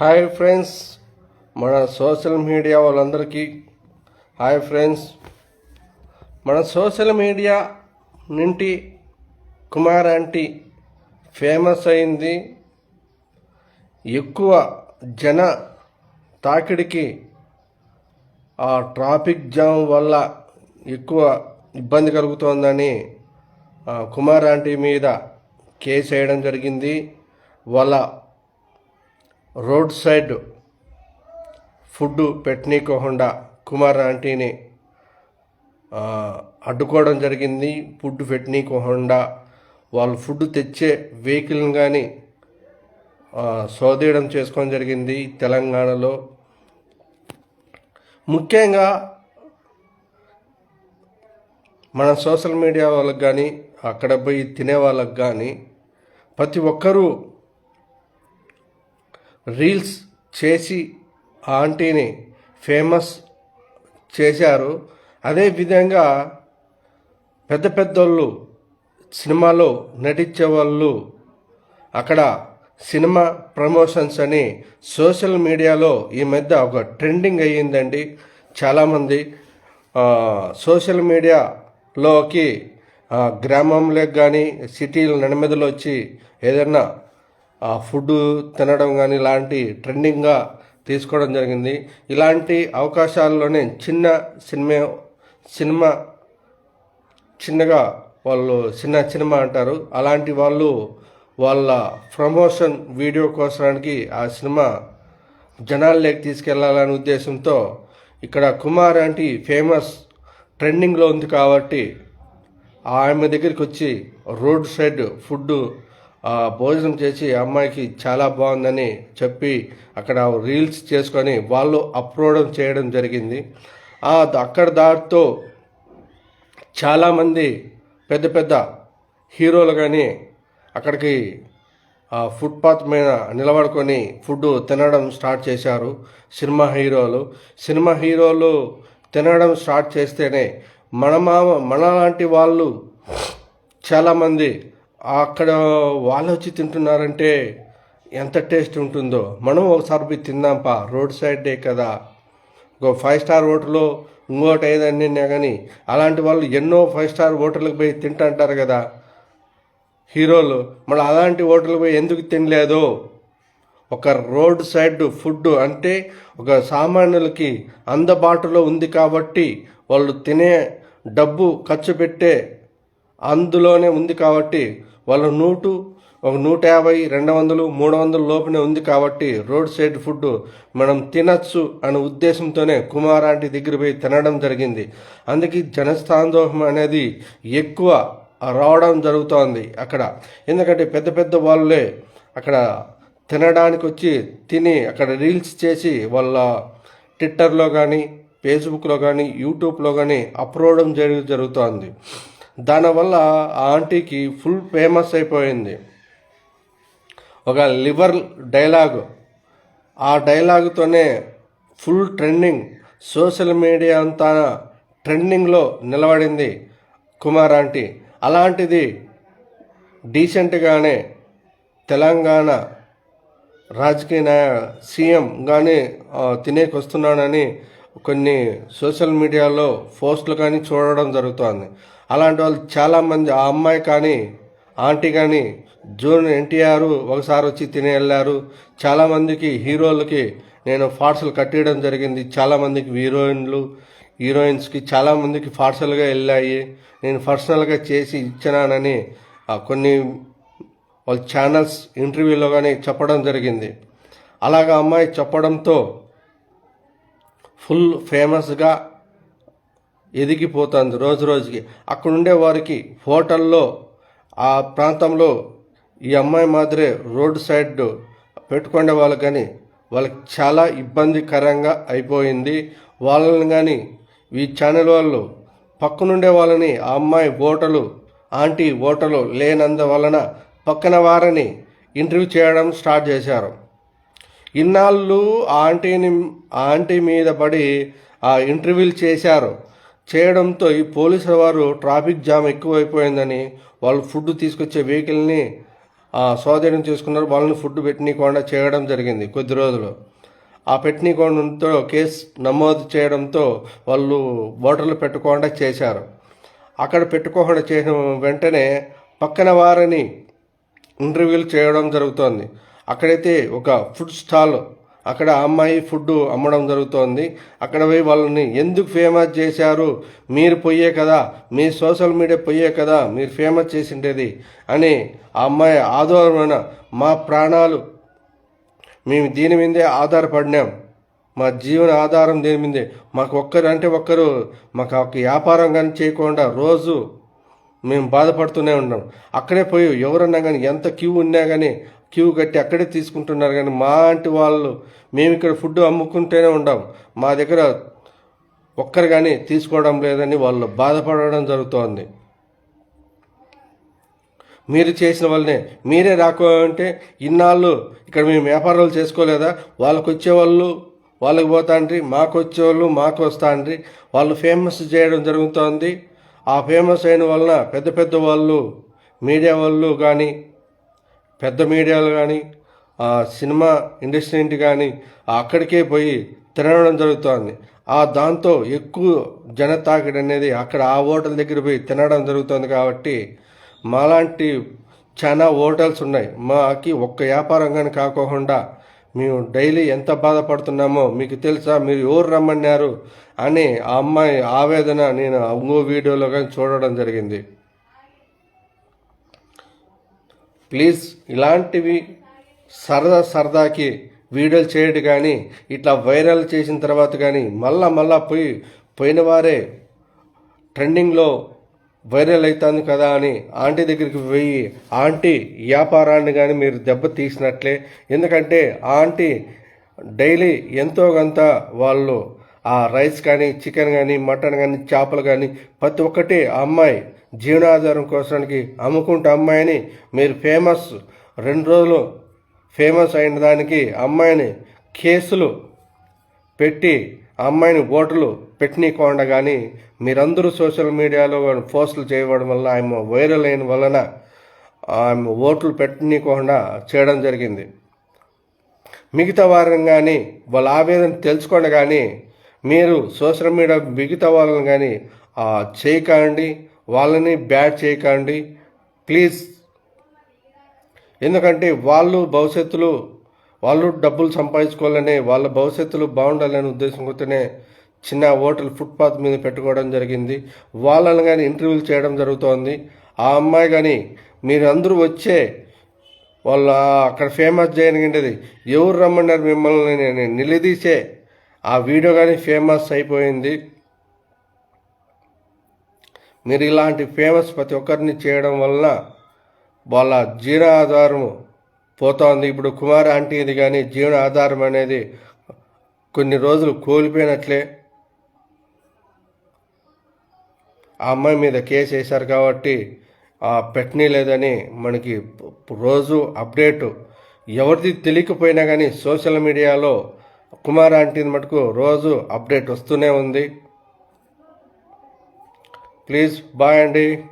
Hi friends మన social media వాళ్ళందరికీ hi friends. మన సోషల్ మీడియా నుండి కుమార్ ఆంటీ ఫేమస్ అయింది. ఎక్కువ జన తాకిడికి ఆ ట్రాఫిక్ జామ్ వల్ల ఎక్కువ ఇబ్బంది కలుగుతోందని కుమార్ ఆంటీ మీద కేసు వేయడం జరిగింది. వాళ్ళ రోడ్ సైడ్ ఫుడ్ పెట్టనీకోకుండా కుమార్ ఆంటీని అడ్డుకోవడం జరిగింది. ఫుడ్ పెట్టనీకోకుండా వాళ్ళు ఫుడ్ తెచ్చే వెహికల్ని కానీ సోదేయడం చేసుకోవడం జరిగింది తెలంగాణలో. ముఖ్యంగా మన సోషల్ మీడియా వాళ్ళకి కానీ అక్కడ పోయి తినే వాళ్ళకి కానీ ప్రతి ఒక్కరూ రీల్స్ చేసి ఆంటీని ఫేమస్ చేశారు. అదేవిధంగా పెద్ద పెద్దోళ్ళు సినిమాలో నటించే వాళ్ళు అక్కడ సినిమా ప్రమోషన్స్ అని సోషల్ మీడియాలో ఈ మధ్య ఒక ట్రెండింగ్ అయ్యిందండి. చాలామంది సోషల్ మీడియాలోకి గ్రామంలోకి కానీ సిటీల నడిమెదలు వచ్చి ఏదైనా ఫుడ్ తినడం కానీ ఇలాంటి ట్రెండింగ్గా తీసుకోవడం జరిగింది. ఇలాంటి అవకాశాల్లోనే చిన్న సినిమా సినిమా చిన్నగా వాళ్ళు చిన్న సినిమా అంటారు. అలాంటి వాళ్ళు వాళ్ళ ప్రమోషన్ వీడియో కోసడానికి ఆ సినిమా జనాల్లోకి తీసుకెళ్ళాలనే ఉద్దేశంతో ఇక్కడ కుమార్ అంటే ఫేమస్ ట్రెండింగ్లో ఉంది కాబట్టి ఆమె దగ్గరికి వచ్చి రోడ్ సైడ్ ఫుడ్ భోజనం చేసి అమ్మాయికి చాలా బాగుందని చెప్పి అక్కడ రీల్స్ చేసుకొని వాళ్ళు అప్లోడ్ చేయడం జరిగింది. ఆ అక్కడ దాటితో చాలామంది పెద్ద పెద్ద హీరోలు కానీ అక్కడికి ఆ ఫుట్పాత్ మీద నిలబడుకొని ఫుడ్ తినడం స్టార్ట్ చేశారు సినిమా హీరోలు. సినిమా హీరోలు తినడం స్టార్ట్ చేస్తేనే మన మామ మన లాంటి వాళ్ళు చాలామంది అక్కడ వాళ్ళు వచ్చి తింటున్నారంటే ఎంత టేస్ట్ ఉంటుందో. మనం ఒకసారి పోయి తిందాంపా రోడ్ సైడే కదా. ఒక ఫైవ్ స్టార్ హోటల్లో ఇంకోటి ఏదన్నా కానీ అలాంటి వాళ్ళు ఎన్నో ఫైవ్ స్టార్ హోటల్కి పోయి తింటుంటారు కదా. హీరోలు మళ్ళీ అలాంటి హోటల్కి పోయి ఎందుకు తినలేదు. ఒక రోడ్ సైడ్ ఫుడ్ అంటే ఒక సామాన్యులకి అందుబాటులో ఉంది కాబట్టి వాళ్ళు తినే డబ్బు ఖర్చు పెట్టే అందులోనే ఉంది కాబట్టి వాళ్ళ నూటు ఒక నూట యాభై రెండు వందలు మూడు వందల లోపునే ఉంది కాబట్టి రోడ్ సైడ్ ఫుడ్ మనం తినచ్చు అనే ఉద్దేశంతోనే కుమారాంటి దగ్గర పోయి తినడం జరిగింది. అందుకే జనస్థాందోహం అనేది ఎక్కువ రావడం జరుగుతోంది అక్కడ. ఎందుకంటే పెద్ద పెద్ద వాళ్ళే అక్కడ తినడానికి వచ్చి తిని అక్కడ రీల్స్ చేసి వాళ్ళ ట్విట్టర్లో కానీ ఫేస్బుక్లో కానీ యూట్యూబ్లో కానీ అప్లోడ్ చేయడం జరుగుతోంది. దానివల్ల ఆ ఆంటీకి ఫుల్ ఫేమస్ అయిపోయింది. ఒక లివర్ డైలాగ్. ఆ డైలాగుతోనే ఫుల్ ట్రెండింగ్. సోషల్ మీడియా అంతా ట్రెండింగ్లో నిలబడింది కుమార్ ఆంటీ. అలాంటిది డీసెంట్గానే తెలంగాణ రాజకీయ నాయ సీఎం కానీ తినేకి వస్తున్నానని కొన్ని సోషల్ మీడియాలో పోస్టులు కానీ చూడడం జరుగుతోంది. అలాంటి వాళ్ళు చాలామంది ఆ అమ్మాయి కానీ ఆంటీ కానీ జూన్ ఎన్టీఆర్ ఒకసారి వచ్చి తినే వెళ్ళారు. చాలామందికి హీరోలకి నేను ఫార్సల్ కట్టేయడం జరిగింది. చాలామందికి హీరోయిన్లు హీరోయిన్స్కి చాలామందికి ఫార్సల్గా వెళ్ళాయి. నేను పర్సనల్గా చేసి ఇచ్చినానని కొన్ని వాళ్ళ ఛానల్స్ ఇంటర్వ్యూలో కానీ చెప్పడం జరిగింది. అలాగా అమ్మాయి చెప్పడంతో ఫుల్ ఫేమస్గా ఎదిగిపోతుంది రోజు రోజుకి. అక్కడ ఉండే వారికి హోటల్లో ఆ ప్రాంతంలో ఈ అమ్మాయి మాదిరే రోడ్డు సైడ్ పెట్టుకునే వాళ్ళు కానీ వాళ్ళకి చాలా ఇబ్బందికరంగా అయిపోయింది. వాళ్ళని కానీ ఈ ఛానల్ వాళ్ళు పక్కనుండే వాళ్ళని ఆ అమ్మాయి ఓటలు ఆంటీ ఓటలు లేనందువలన పక్కన వారిని ఇంటర్వ్యూ చేయడం స్టార్ట్ చేశారు. ఇన్నాళ్ళు ఆ ఆంటీని ఆ ఆంటీ మీద పడి ఆ ఇంటర్వ్యూలు చేశారు. చేయడంతో ఈ పోలీసుల వారు ట్రాఫిక్ జామ్ ఎక్కువైపోయిందని వాళ్ళు ఫుడ్ తీసుకొచ్చే వెహికల్ని ఆ, స్వాధీనం చేసుకున్నారు. వాళ్ళని ఫుడ్ పెట్టనీయకుండా చేయడం జరిగింది కొద్ది రోజులు. ఆ పెట్టనీయకుండా కేసు నమోదు చేయడంతో వాళ్ళు ఓటర్లు పెట్టుకోకుండా చేశారు. అక్కడ పెట్టుకోకుండా చేసిన వెంటనే పక్కన వారిని ఇంటర్వ్యూలు చేయడం జరుగుతోంది. అక్కడైతే ఒక ఫుడ్ స్టాల్ అక్కడ అమ్మాయి ఫుడ్ అమ్మడం జరుగుతోంది. అక్కడ పోయి వాళ్ళని ఎందుకు ఫేమస్ చేశారు? మీరు పోయే కదా మీ సోషల్ మీడియా పోయే కదా మీరు ఫేమస్ చేసిండేది అని ఆ అమ్మాయి ఆధారమైన మా ప్రాణాలు. మేము దీని మీదే ఆధారపడినాం. మా జీవన ఆధారం దీని మీదే. మాకు ఒక్కరు అంటే ఒక్కరు మాకు ఒక వ్యాపారం కానీ చేయకుండా రోజు మేము బాధపడుతూనే ఉన్నాం. అక్కడే పోయి ఎవరన్నా కానీ ఎంత క్యూ ఉన్నా కానీ క్యూ కట్టి అక్కడే తీసుకుంటున్నారు కానీ మా అంటి వాళ్ళు మేము ఇక్కడ ఫుడ్ అమ్ముకుంటూనే ఉండం. మా దగ్గర ఒక్కరు కానీ తీసుకోవడం లేదని వాళ్ళు బాధపడడం జరుగుతోంది. మీరు చేసిన వాళ్ళనే మీరే రాకపోతే ఇన్నాళ్ళు ఇక్కడ మేము వ్యాపారాలు చేసుకోలేదా? వాళ్ళకు వచ్చేవాళ్ళు వాళ్ళకి పోతాండ్రి మాకు వచ్చేవాళ్ళు మాకు వస్తాండ్రి. వాళ్ళు ఫేమస్ చేయడం జరుగుతోంది. ఆ ఫేమస్ అయిన వలన పెద్ద పెద్ద వాళ్ళు మీడియా వాళ్ళు కానీ పెద్ద మీడియాలు కానీ ఆ సినిమా ఇండస్ట్రీ ఇంటి కానీ అక్కడికే పోయి తినడం జరుగుతోంది. ఆ దాంతో ఎక్కువ జనతాకిడి అనేది అక్కడ ఆ హోటల్ దగ్గర పోయి తినడం జరుగుతుంది కాబట్టి మాలాంటి చాలా హోటల్స్ ఉన్నాయి. మాకి ఒక్క వ్యాపారం కానీ కాకోకుండా మేము డైలీ ఎంత బాధపడుతున్నామో మీకు తెలుసా? మీరు ఎవరు రమ్మన్నారు? అని ఆ అమ్మాయి ఆవేదన నేను ఇంకో వీడియోలో కానీ చూడడం జరిగింది. ప్లీజ్ ఇలాంటివి సరదా సరదాకి వీడియోలు చేయడు కానీ ఇట్లా వైరల్ చేసిన తర్వాత కానీ మళ్ళా మళ్ళా పోయి పోయిన వారే ట్రెండింగ్లో వైరల్ అవుతుంది కదా అని ఆంటీ దగ్గరికి పోయి ఆంటీ వ్యాపారాన్ని కానీ మీరు దెబ్బ తీసినట్లే. ఎందుకంటే ఆంటీ డైలీ ఎంతో కొంత వాళ్ళు ఆ రైస్ కానీ చికెన్ కానీ మటన్ కానీ చేపలు కానీ ప్రతి ఒక్కటి ఆ అమ్మాయి జీవనాధారం కోసానికి అమ్ముకుంటే అమ్మాయిని మీరు ఫేమస్ రెండు రోజులు ఫేమస్ అయిన దానికి అమ్మాయిని కేసులు పెట్టి అమ్మాయిని ఓట్లు పెట్టనీయకుండా కానీ మీరందరూ సోషల్ మీడియాలో పోస్టులు చేయడం వల్ల ఆమె వైరల్ అయిన వలన ఆమె ఓట్లు పెట్టనీయకుండా చేయడం జరిగింది. మిగతా వారిని కానీ వాళ్ళ ఆవేదన తెలుసుకోండి కానీ మీరు సోషల్ మీడియా మిగతా వాళ్ళని కానీ చేయకండి. వాళ్ళని బ్యాడ్ చేయకండి. ప్లీజ్. ఎందుకంటే వాళ్ళు భవిష్యత్తులో వాళ్ళు డబ్బులు సంపాదించుకోవాలని వాళ్ళ భవిష్యత్తులో బాగుండాలనే ఉద్దేశంతోనే చిన్న హోటల్ ఫుట్పాత్ మీద పెట్టుకోవడం జరిగింది. వాళ్ళని కానీ ఇంటర్వ్యూలు చేయడం జరుగుతోంది. ఆ అమ్మాయి కానీ మీరు అందరూ వచ్చే వాళ్ళ అక్కడ ఫేమస్ చేయగలిగేది ఎవరు రమ్మన్నారు మిమ్మల్ని? నేను నిలదీసే ఆ వీడియో కానీ ఫేమస్ అయిపోయింది. మీరు ఇలాంటి ఫేమస్ ప్రతి ఒక్కరిని చేయడం వలన వాళ్ళ జీవన ఆధారం పోతోంది. ఇప్పుడు కుమార్ ఆంటీది కానీ జీవన ఆధారం అనేది కొన్ని రోజులు కోల్పోయినట్లే. ఆ అమ్మాయి మీద కేసు వేశారు కాబట్టి ఆ పెట్టనీ లేదని మనకి రోజు అప్డేట్. ఎవరిది తెలియకపోయినా కానీ సోషల్ మీడియాలో కుమార్ ఆంటీని మటుకు రోజు అప్డేట్ వస్తూనే ఉంది. Please buy and